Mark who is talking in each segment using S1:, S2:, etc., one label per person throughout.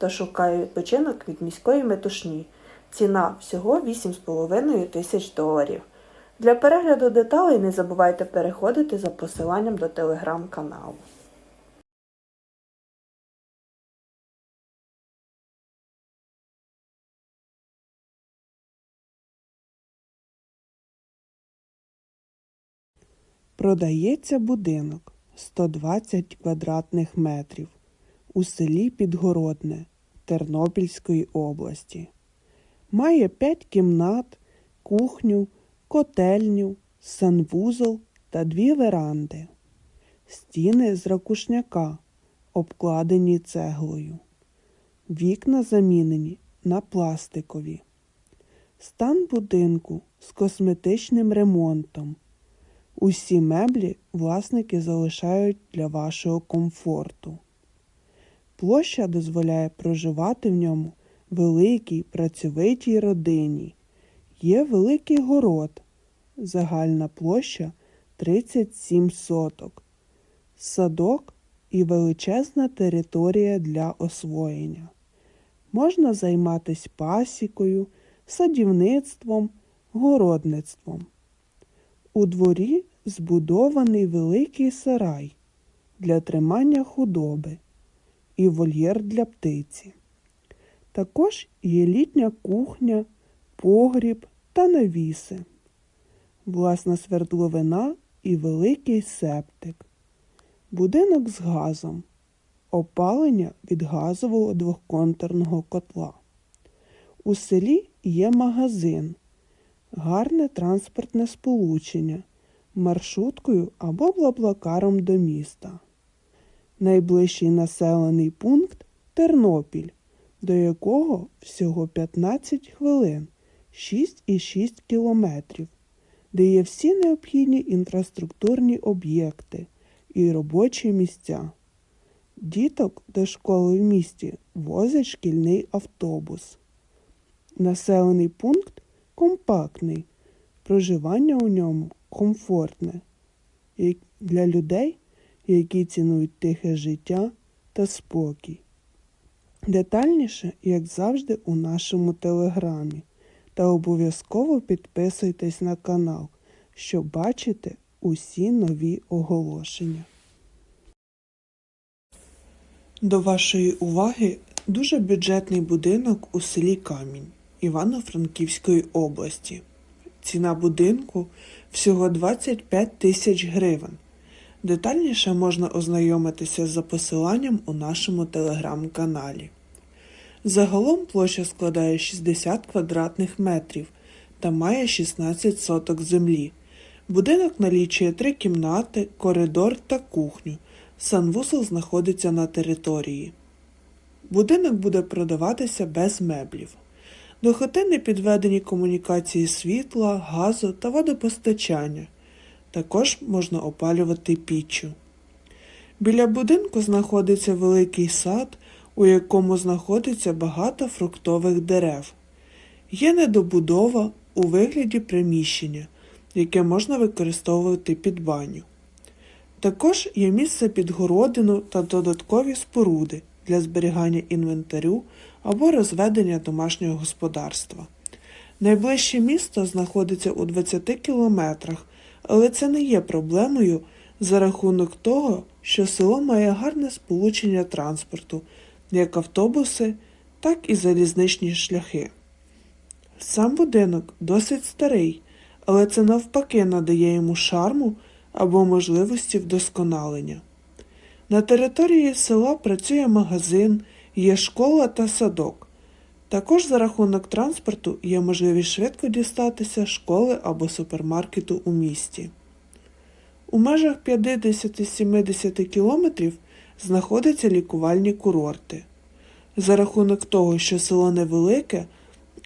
S1: хто шукає відпочинок від міської метушні. Ціна всього 8,5 тисяч доларів. Для перегляду деталей не забувайте переходити за посиланням до телеграм-каналу.
S2: Продається будинок 120 квадратних метрів у селі Підгородне Тернопільської області. Має 5 кімнат, кухню, котельню, санвузол та дві веранди. Стіни з ракушняка, обкладені цеглою. Вікна замінені на пластикові. Стан будинку з косметичним ремонтом. Усі меблі власники залишають для вашого комфорту. Площа дозволяє проживати в ньому великій працьовитій родині. Є великий город, загальна площа 37 соток, садок і величезна територія для освоєння. Можна займатися пасікою, садівництвом, городництвом. У дворі збудований великий сарай для тримання худоби і вольєр для птиці. Також є літня кухня, погріб та навіси, власна свердловина і великий септик, будинок з газом, опалення від газового двохконтурного котла. У селі є магазин гарне транспортне сполучення маршруткою або блаблакаром до міста. Найближчий населений пункт Тернопіль, до якого всього 15 хвилин 6,6 кілометрів, де є всі необхідні інфраструктурні об'єкти і робочі місця. Діток до школи в місті возить шкільний автобус. Населений пункт компактний, проживання у ньому комфортне як для людей, які цінують тихе життя та спокій. Детальніше, як завжди, у нашому телеграмі. Та обов'язково підписуйтесь на канал, щоб бачити усі нові оголошення. До вашої уваги дуже бюджетний будинок у селі Камінь Івано-Франківської області. Ціна будинку всього 25 тисяч гривень. Детальніше можна ознайомитися за посиланням у нашому телеграм-каналі. Загалом площа складає 60 квадратних метрів та має 16 соток землі. Будинок налічує три кімнати, коридор та кухню. Санвузол знаходиться на території. Будинок буде продаватися без меблів. До хати підведені комунікації світла, газу та водопостачання. Також можна опалювати піччю. Біля будинку знаходиться великий сад, у якому знаходиться багато фруктових дерев. Є недобудова у вигляді приміщення, яке можна використовувати під баню. Також є місце під городину та додаткові споруди для зберігання інвентарю або розведення домашнього господарства. Найближче місто знаходиться у 20 кілометрах, але це не є проблемою за рахунок того, що село має гарне сполучення транспорту, як автобуси, так і залізничні шляхи. Сам будинок досить старий, але це навпаки надає йому шарму або можливості вдосконалення. На території села працює магазин, є школа та садок. Також за рахунок транспорту є можливість швидко дістатися школи або супермаркету у місті. У межах 50-70 кілометрів знаходяться лікувальні курорти. За рахунок того, що село невелике,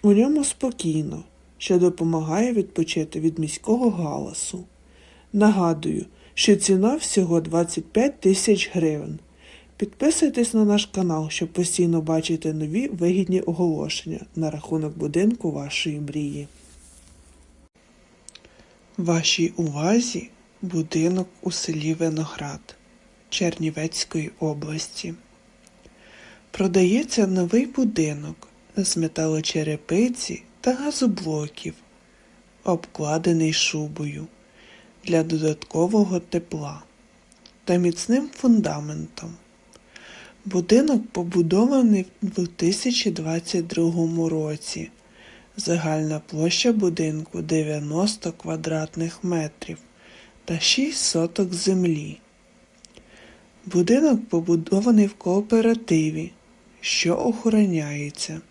S2: у ньому спокійно, що допомагає відпочити від міського галасу. Нагадую, що ціна всього 25 тисяч гривень. Підписуйтесь на наш канал, щоб постійно бачити нові вигідні оголошення на рахунок будинку вашої мрії. Вашій увазі будинок у селі Виноград Чернівецької області. Продається новий будинок з металочерепиці та газоблоків, обкладений шубою для додаткового тепла та міцним фундаментом. Будинок побудований в 2022 році. Загальна площа будинку 90 квадратних метрів та 6 соток землі. Будинок побудований в кооперативі, що охороняється.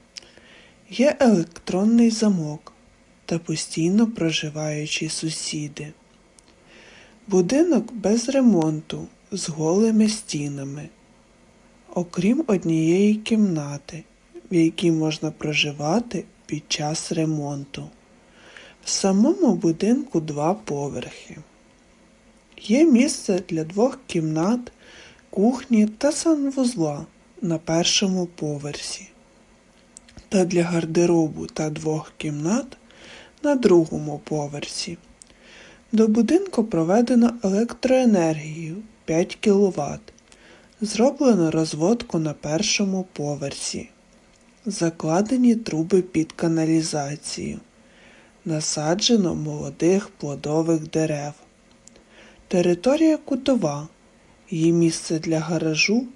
S2: Є електронний замок та постійно проживаючі сусіди. Будинок без ремонту з голими стінами, окрім однієї кімнати, в якій можна проживати під час ремонту. В самому будинку два поверхи. Є місце для двох кімнат, кухні та санвузла на першому поверсі, та для гардеробу та двох кімнат на другому поверсі. До будинку проведено електроенергію 5 кВт. Зроблено розводку на першому поверсі. Закладені труби під каналізацію. Насаджено молодих плодових дерев. Територія кутова. Є місце для гаражу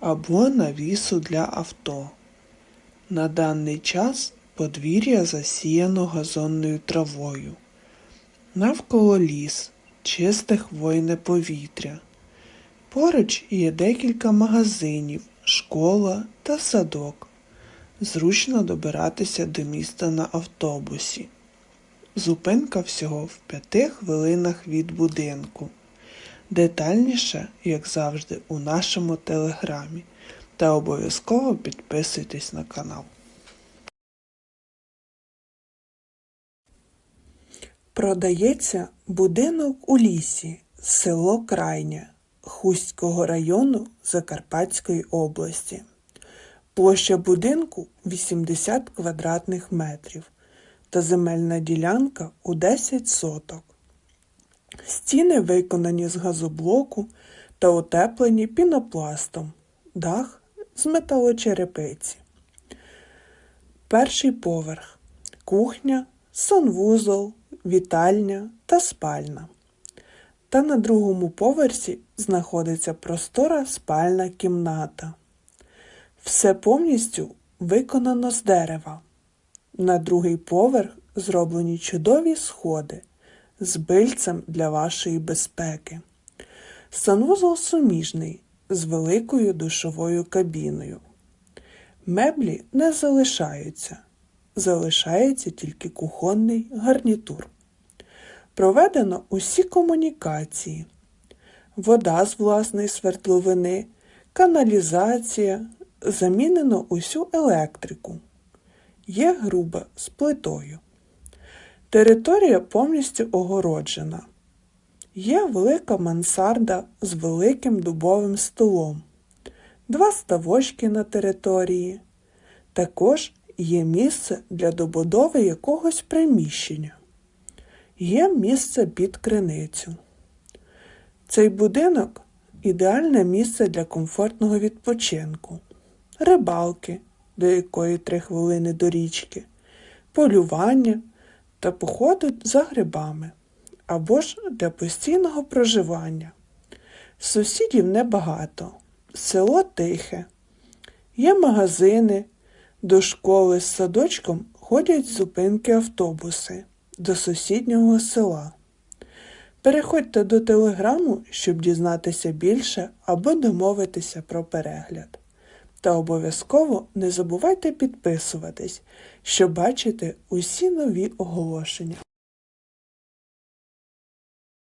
S2: або навісу для авто. На даний час подвір'я засіяно газонною травою. Навколо ліс, чисте хвойне повітря. Поруч є декілька магазинів, школа та садок. Зручно добиратися до міста на автобусі. Зупинка всього в п'яти хвилинах від будинку. Детальніше, як завжди, у нашому телеграмі. Та обов'язково підписуйтесь на канал. Продається будинок у лісі, село Крайня Хустського району Закарпатської області. Площа будинку 80 квадратних метрів та земельна ділянка у 10 соток. Стіни виконані з газоблоку та утеплені пінопластом, дах з металочерепиці. Перший поверх кухня, санвузол, вітальня та спальна. Та на другому поверсі знаходиться простора спальна кімната. Все повністю виконано з дерева. На другий поверх зроблені чудові сходи з бильцем для вашої безпеки. Санвузол суміжний з великою душовою кабіною. Меблі не залишаються, залишається тільки кухонний гарнітур. Проведено усі комунікації. Вода з власної свердловини, каналізація, замінено усю електрику. Є груба з плитою. Територія повністю огороджена. Є велика мансарда з великим дубовим столом, два ставочки на території. Також є місце для добудови якогось приміщення. Є місце під криницю. Цей будинок ідеальне місце для комфортного відпочинку, рибалки, до якої три хвилини до річки, полювання та походу за грибами. Або ж для постійного проживання. Сусідів небагато, село тихе, є магазини, до школи з садочком ходять зупинки автобуси до сусіднього села. Переходьте до телеграму, щоб дізнатися більше або домовитися про перегляд. Та обов'язково не забувайте підписуватись, щоб бачити усі нові оголошення.